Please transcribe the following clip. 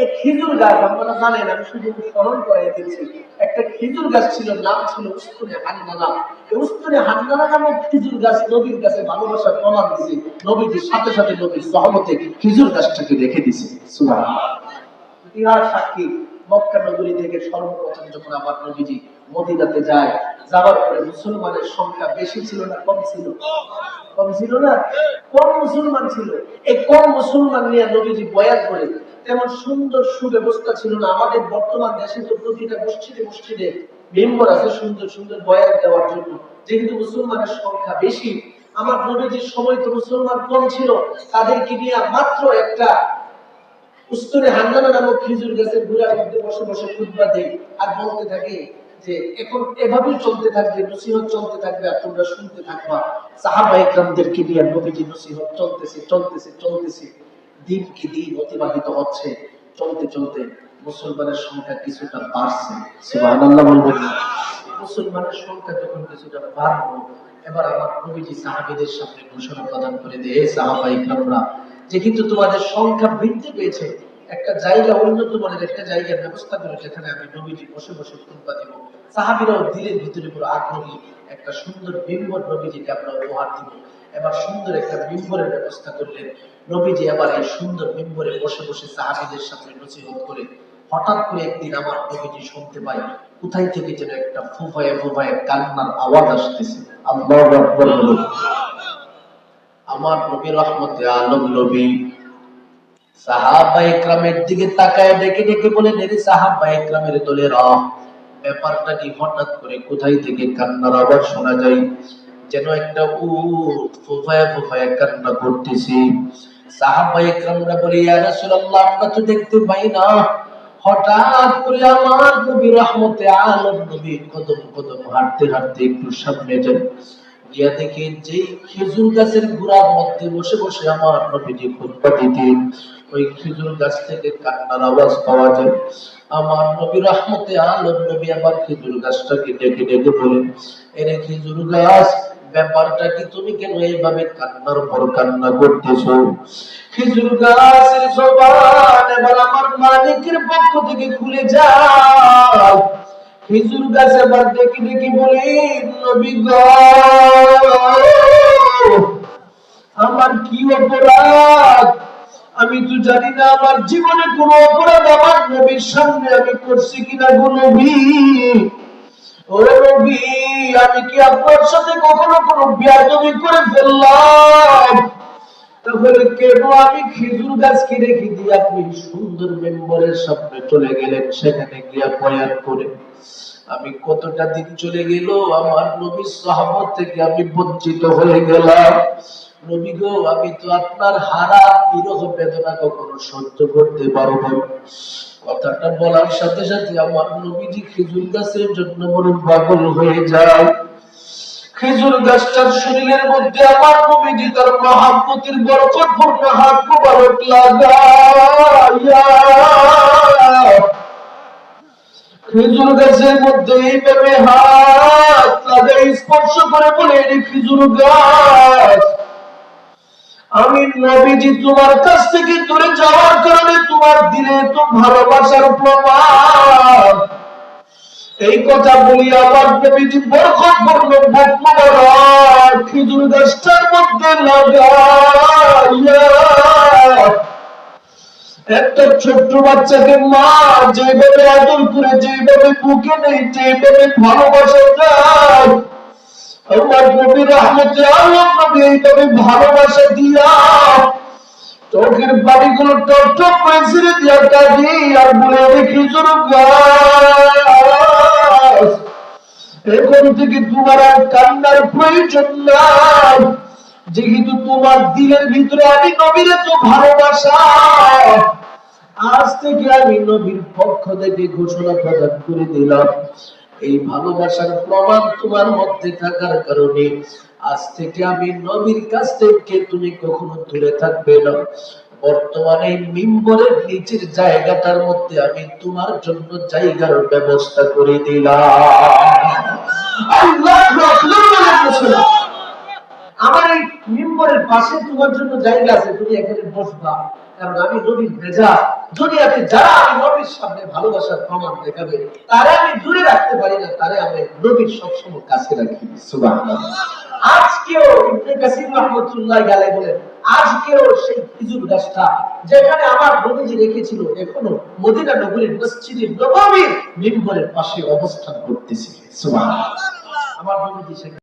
এই খেজুর গাছ, আপনারা জানেন, আমি শুধু স্মরণ করে দিচ্ছি। একটা খেজুর গাছ ছিল, নাম ছিল নামক খেজুর গাছ নবীর কাছে ভালোবাসার প্রমাণ দিছে সাথে সাথে নবীর সহমতে খেজুর গাছটাকে রেখে দিছে ইতিহাস সাক্ষী, মক্কা নগরী থেকে সর্বপ্রথম যখন আমার নবীজি মদিনাতে যায়, যাওয়ার পরে মুসলমানের সংখ্যা বেশি ছিল না, কম ছিল। কম ছিল না? কম মুসলমান ছিল। এই কম মুসলমান নিয়ে নবীজি বয়ান করে, তেমন সুন্দর সুব্যবস্থা ছিল না। আমাদের বর্তমান দেশে তো প্রতিটা মেম্বার আছে সুন্দর সুন্দর বয়ান দেওয়ার জন্য। যেহেতু মুসলমানের সংখ্যা বেশি, আমার নবীজির সময় তো মুসলমান কম ছিল। তাদেরকে নিয়ে মাত্র একটা উস্তরে হান্দানা নামক খেজুর গাছের গুড়ার মধ্যে বসে বসে খুতবা দেই আর বলতে থাকি যে এখন এভাবেই চলতে থাকবে নসিহত চলতে থাকবে আর তোমরা শুনতে থাকবা। সাহাবা নিয়ে নবীজি নসিহত চলতেছে চলতেছে চলতেছে। দিন কি দিন অতিবাহিত হচ্ছে। চলতে চলতে মুসলমানের সংখ্যা কিছুটা বাড়ছে। সুবহানাল্লাহ বলবেন না মুসলমানের সংখ্যা যখন কিছুটা বাড়লো এবার আমার নবীজি সাহাবীদের সামনে ঘোষণা প্রদান করে দিয়ে "হে সাহাবা যে কিন্তু তোমাদের সংখ্যা বৃদ্ধি পেয়েছে একটা জায়গা উন্নত মানের একটা জায়গার ব্যবস্থা করে যেখানে আমি নবীজি বসে বসে খুতবা দিব। সাহাবীরাও দিলের ভিতরে পুরো আগ্রহী। একটা সুন্দর বিম্বর নবীজিকে আমরা উপহার দিব। এবার সুন্দর একটা বিম্বরের ব্যবস্থা করলেন। নবীজি এবার এই সুন্দর বিম্বরে বসে বসে সাহাবীদের সামনে নসিহত করে হঠাৎ করে একদিন আমার নবীজি শুনতে পাই, কোথায় থেকে যেন একটা ফুফায়ে ফুফায়ে কান্নার আওয়াজ আসতেছে। আমার নবী রহমতে আলম নবী সাহাবা দিকে তাকায় ডেকে ডেকে বলেন এরে সাহাবা ইকরামের দলের ব্যাপারটা হঠাৎ করে কোথায় থেকে কান্নার আওয়াজ শোনা যায়? যেন একটা উট ফুফায়া ফুফায়া কান্না করতেছে। সাহাবা বলে, ইয়া রাসূলুল্লাহ, আমরা তো দেখতে পাই না। হঠাৎ করে আমার নবী রহমতে আলম নবী কদম কদম হাঁটতে হাঁটতে একটু সামনে যায় যে খেজুর গাছের মধ্যে বসে বসে আমার নবীজি খুতবা দিতেন, ওই খেজুর গাছ থেকে কান্নার আওয়াজ পাওয়া যায়। আমার নবী রহমতে আলম নবী আবার খেজুর গাছটাকে ডেকে ডেকে বলেন, এরে খেজুর গাছ, ব্যাপারটা কি তুমি কেন এইভাবে কান্নার পর কান্না করতেছ? খেজুর গাছের জবান এবার আমার মালিকের পক্ষ থেকে খুলে যায়। খেজুর গাছ নবী গো? আমার কি অপরাধ? আমি তো জানি না, আমার জীবনে কোনো অপরাধ আমার নবীর সামনে আমি করছি কিনা গো নবী? ও নবী, আমি কি আপনার সাথে কখনো কোনো বিয়াদবি করে ফেললাম? তাহলে কেন আমি খেজুর রেখে দিয়ে আপনি সুন্দর মেম্বরের সামনে চলে গেলেন, সেখানে গিয়া করে, আমি কতটা দিন চলে গেল, আমার নবীর সাহাবত থেকে আমি বঞ্চিত হয়ে গেলাম। নবী গো, আমি তো আপনার হারা বিরহ বেদনা কখনো সহ্য করতে পারব কথাটা বলার সাথে সাথে আমার নবীজি খেজুর গাছের জন্য বড় পাগল হয়ে যায় খেজুর গাছটার শরীরের মধ্যে আমার নবীজি তার মহাব্বতের বরকতপূর্ণ হাত মুবারক খেজুর গাছের মধ্যে হাত লাগাই, স্পর্শ করে বলে, "এরে খেজুর গাছ, আমি নবীজি তোমার কাছ থেকে দূরে যাওয়ার কারণে তোমার দিলে তো ভালোবাসার প্রমাণ। এই কথা বলি আমার নবীজি বরকত বর্ণ মোবারক খেজুর গাছটার মধ্যে একটা ছোট্ট বাচ্চাকে মা যেভাবে আদর করে, যেভাবে বুকে নেই যেভাবে ভালোবাসা যায় আমার নবী রহমতে আল্লাহ নবী এইভাবে ভালোবাসা দিয়া চোখের বাড়িগুলো টপ টপ করে ছেড়ে দিয়া কাঁদি আর বলে রেখে চলো এখন থেকে তোমার আর কান্নার প্রয়োজন নাই। যেহেতু তোমার দিলের ভিতরে আমি নবীরে তো ভালোবাসা, আজ থেকে আমি নবীর পক্ষ থেকে ঘোষণা প্রদান করে দিলাম। এই ভালোবাসার প্রমাণ তোমার মধ্যে থাকার কারণে আজ থেকে আমি নবীর কাছ থেকে তুমি কখনো দূরে থাকবে না। বর্তমানে মিম্বরের নিচের জায়গাটার মধ্যে আমি তোমার জন্য জায়গার ব্যবস্থা করে দিলাম। আমার এই মিম্বরের পাশে তোমার জন্য জায়গা আছে, তুমি এখানে বসবা। কারণ আমি ভেজা যারা আমি নবীর সামনে ভালোবাসার প্রমাণ দেখাবে, তারে আমি দূরে রাখতে পারি না, তারে আমি নবীর সবসময় কাছে রাখি। সুবহানাল্লাহ। আজকেও ইবনে রহমাতুল্লাহ গালে বলেন আজকেও সেই খেজুর গাছটা যেখানে আমার নবীজি রেখেছিল, এখনও মদিনা নগরীর মসজিদের নবমীর মিম্বরের পাশে অবস্থান করতেছে। আমার নবীজি সেখানে